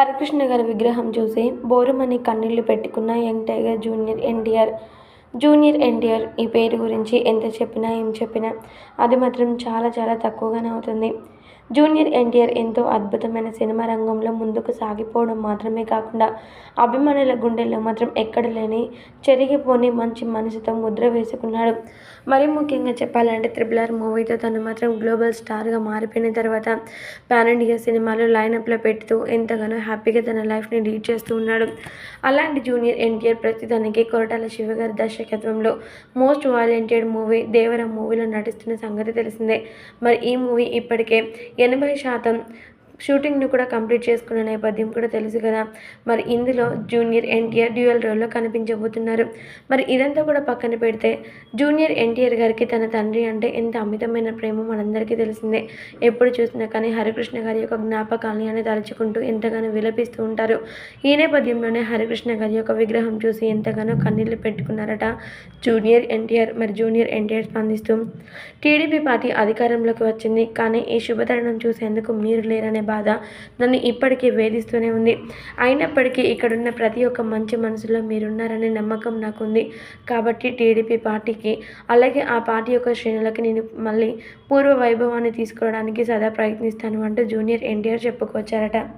హరికృష్ణ గారి విగ్రహం చూసి బోరుమని కన్నీళ్ళు పెట్టుకున్న young tiger junior NTR. Junior NTR ఈ పేరు గురించి ఎంత చెప్పినా ఏం చెప్పినా అది మాత్రం చాలా చాలా తక్కువగానే అవుతుంది. జూనియర్ ఎన్టీఆర్ ఎంతో అద్భుతమైన సినిమా రంగంలో ముందుకు సాగిపోవడం మాత్రమే కాకుండా అభిమానుల గుండెల్లో మాత్రం ఎక్కడ లేని చెరిగిపోని మంచి మనసుతో ముద్ర వేసుకున్నాడు. మరి ముఖ్యంగా చెప్పాలంటే త్రిబుల్ ఆర్ మూవీతో తను మాత్రం గ్లోబల్ స్టార్గా మారిపోయిన తర్వాత పాన్ ఇండియా సినిమాలు లైనప్లో పెడుతూ ఎంతగానో హ్యాపీగా తన లైఫ్ని లీడ్ చేస్తూ ఉన్నాడు. అలాంటి జూనియర్ ఎన్టీఆర్ ప్రస్తుతానికి కొరటాల శివ గారి దర్శకత్వంలో మోస్ట్ వాలంటీర్డ్ మూవీ దేవర మూవీలో నటిస్తున్న సంగతి తెలిసిందే. మరి ఈ మూవీ ఇప్పటికే ఎనభై శాతం షూటింగ్ను కూడా కంప్లీట్ చేసుకున్న నేపథ్యం కూడా తెలుసు కదా. మరి ఇందులో జూనియర్ ఎన్టీఆర్ డ్యూయల్ రోల్లో కనిపించబోతున్నారు. మరి ఇదంతా కూడా పక్కన పెడితే జూనియర్ ఎన్టీఆర్ గారికి తన తండ్రి అంటే ఎంత అమితమైన ప్రేమ మనందరికీ తెలిసిందే. ఎప్పుడు చూసినా కానీ హరికృష్ణ గారి యొక్క జ్ఞాపకాలని అని తలుచుకుంటూ ఎంతగానో విలపిస్తూ ఉంటారు. ఈ నేపథ్యంలోనే హరికృష్ణ గారి యొక్క విగ్రహం చూసి ఎంతగానో కన్నీళ్ళు పెట్టుకున్నారట జూనియర్ ఎన్టీఆర్ మరి జూనియర్ ఎన్టీఆర్ స్పందిస్తూ. టీడీపీ పార్టీ అధికారంలోకి వచ్చింది కానీ ఈ శుభతరుణం చూసేందుకు మీరు లేరనే బాధ నన్ను ఇప్పటికీ వేధిస్తూనే ఉంది. అయినప్పటికీ ఇక్కడున్న ప్రతి ఒక్క మంచి మనసులో మీరున్నారనే నమ్మకం నాకుంది. కాబట్టి టీడీపీ పార్టీకి అలాగే ఆ పార్టీ యొక్క శ్రేణులకి నేను మళ్ళీ పూర్వ వైభవాన్ని తీసుకురావడానికి సదా ప్రయత్నిస్తాను అంటూ జూనియర్ ఎన్టీఆర్ చెప్పుకొచ్చారట.